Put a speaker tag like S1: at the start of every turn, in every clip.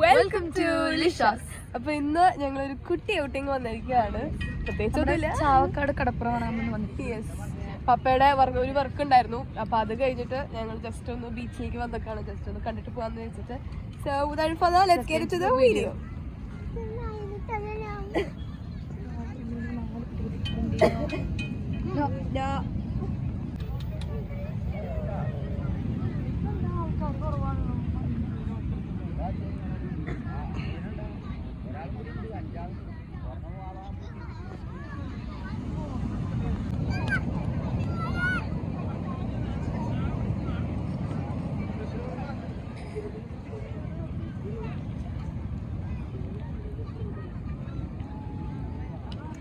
S1: Welcome to ലിഷാസ് അപ്പൊ ഇന്ന് ഞങ്ങൾ ഒരു കുട്ടി ഔട്ടിങ് വന്നിരിക്കുകയാണ്. പ്രത്യേകിച്ച് ഒന്നുമില്ല.
S2: ചാവക്കാട് കടപ്പുറമാണ് വന്നിട്ട്
S1: യെസ് പപ്പയുടെ വർക്ക് ഒരു വർക്ക് ഉണ്ടായിരുന്നു. അപ്പൊ അത് കഴിഞ്ഞിട്ട് ഞങ്ങൾ ജസ്റ്റ് ഒന്ന് ബീച്ചിലേക്ക് വന്നൊക്കെയാണ്. ജസ്റ്റ് ഒന്ന് കണ്ടിട്ട് പോകാന്ന് വെച്ചിട്ട് സോ ഉദാഹരണം further let's get into the video. Yeah.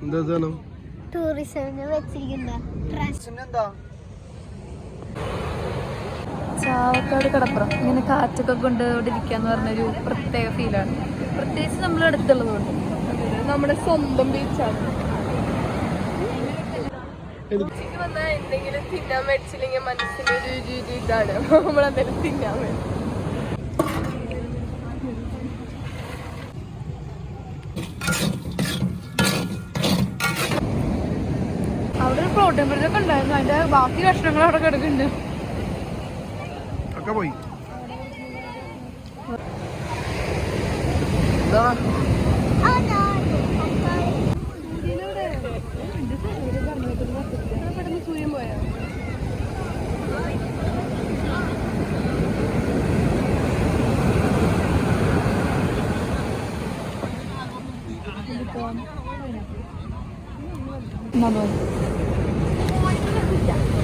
S3: എന്താ സാധനം?
S4: ടൂറിസമിന് വെച്ചിരിക്കുന്ന.
S2: ചാവക്കാട് കടപ്പുറം. ഇങ്ങനെ കാറ്റൊക്കെ കൊണ്ട് ഇവിടെ ഇരിക്കാന്ന് പറഞ്ഞൊരു പ്രത്യേക ഫീലാണ്. പ്രത്യേകിച്ച് നമ്മൾ അടുത്തുള്ളത് കൊണ്ട്
S1: നമ്മുടെ സ്വന്തം ബീച്ചാണ്. ഉച്ചയ്ക്ക് വന്നാൽ എന്തെങ്കിലും തിന്നാൻ മേടിച്ചില്ലെങ്കിൽ മനസ്സിന് ഒരു ഒരു- ഒരു ഇതാണ്. നമ്മളെന്തെങ്കിലും തിന്നാൻ വേണ്ടി
S2: പ്രോട്ടീൻ ബ്രിഡ്ജൊക്കെ ഉണ്ടായിരുന്നു. അതിന്റെ ബാക്കി കഷ്ണങ്ങൾ അവിടെ കിടക്കുന്നുണ്ട്.
S3: ഒക്കെ പോയി.
S1: പെട്ടെന്ന് സൂര്യൻ പോയാ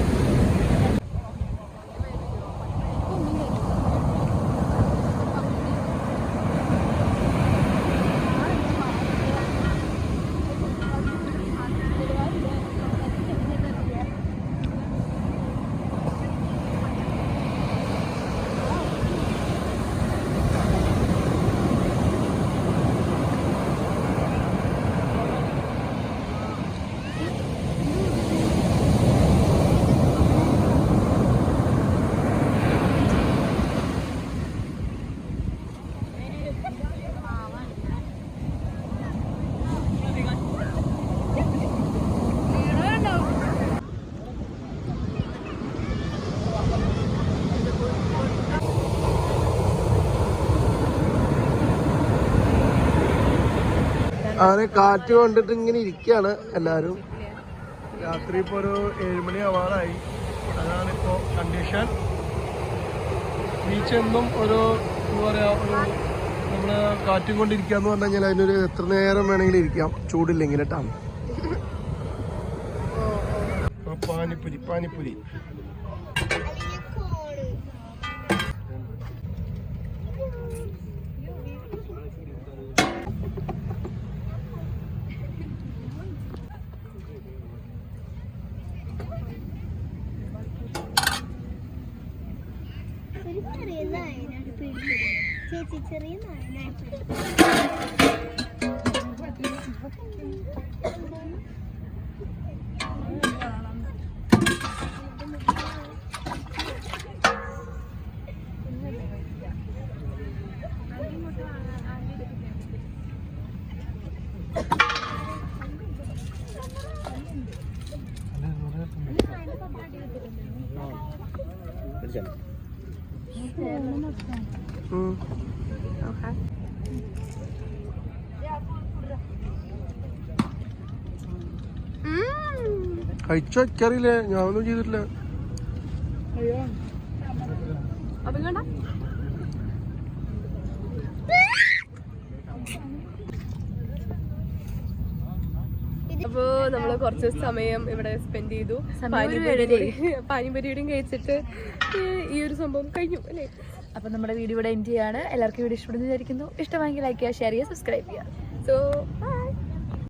S3: അങ്ങനെ കാറ്റ് കൊണ്ടിട്ട് ഇങ്ങനെ ഇരിക്കുകയാണ് എല്ലാരും. രാത്രി ഇപ്പൊ ഒരു ഏഴുമണി ആവാറായി. അതാണ് ഇപ്പോ കണ്ടീഷൻ ബീച്ച് എന്നും ഒരു എന്താ പറയാ ഒരു നമ്മൾ കാറ്റും കൊണ്ടിരിക്കാന്ന് പറഞ്ഞു കഴിഞ്ഞാൽ അതിനൊരു എത്ര നേരം വേണമെങ്കിലും ഇരിക്കാം. ചൂടില്ലെങ്കിൽ കേട്ടാണ് പാനിപ്പുരി പാനിപ്പുരി.
S4: ഒരു ചെറിയ നായനാണ് പിടിച്ചത്. ചേച്ചി ചെറിയ നായനാണ്
S3: കഴിച്ചോ എനിക്കറിയില്ലേ ഞാനൊന്നും ചെയ്തിട്ടില്ല.
S1: അപ്പം കണ്ട അപ്പോ നമ്മൾ കുറച്ച് സമയം ഇവിടെ സ്പെൻഡ് ചെയ്തു.
S2: ഒരു
S1: കഴിച്ചിട്ട് ഈ ഒരു സംഭവം കഴിഞ്ഞു അല്ലേ?
S2: അപ്പൊ നമ്മുടെ വീഡിയോ ഇവിടെ എൻഡ് ചെയ്യാണ്. എല്ലാവർക്കും വീഡിയോ ഇഷ്ടപ്പെടുന്നു വിചാരിക്കുന്നു. ഇഷ്ടമായെങ്കിൽ ലൈക്ക് ചെയ്യുക ഷെയർ ചെയ്യുക സബ്സ്ക്രൈബ് ചെയ്യുക.
S1: സോ